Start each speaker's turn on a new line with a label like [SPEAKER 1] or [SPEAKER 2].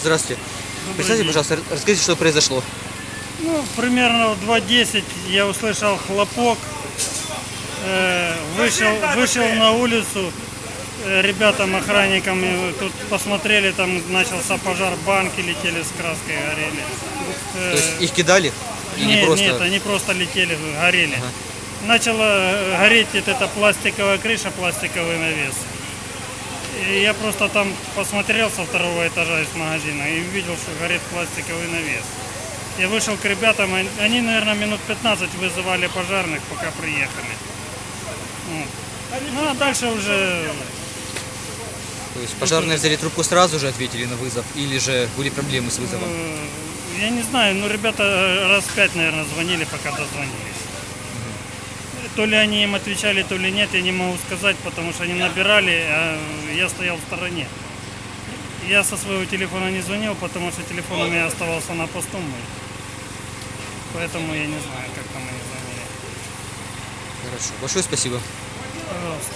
[SPEAKER 1] Здравствуйте. Представьте,
[SPEAKER 2] день.
[SPEAKER 1] пожалуйста, расскажите, что произошло.
[SPEAKER 2] Ну, примерно в 2.10 я услышал хлопок, э, вышел, вышел на улицу, э, ребятам, охранникам, э, тут посмотрели, там начался пожар, банки летели с краской, горели. Э,
[SPEAKER 1] То есть их кидали? И не
[SPEAKER 2] нет,
[SPEAKER 1] просто...
[SPEAKER 2] нет, они просто летели, горели.
[SPEAKER 1] Ага.
[SPEAKER 2] Начала э, гореть вот эта пластиковая крыша, пластиковый навес. Я просто там посмотрел со второго этажа из магазина и увидел, что горит пластиковый навес. Я вышел к ребятам, они- наверное, минут 15 вызывали пожарных, пока приехали. Вот. Ну а дальше уже
[SPEAKER 1] То есть пожарные взяли трубку сразу же ответили на вызов? Или же были проблемы с вызовом?
[SPEAKER 2] э, я не знаю, ну ребята э, раз пять, наверное, звонили, пока дозвонились. То ли они им отвечали, то ли нет, я не могу сказать, потому что они набирали, а я стоял в стороне. Я со своего телефона не звонил, потому что телефон у меня оставался на посту мой. Поэтому я не знаю, как там они звонили.
[SPEAKER 1] Хорошо. Большое спасибо.
[SPEAKER 2] Пожалуйста.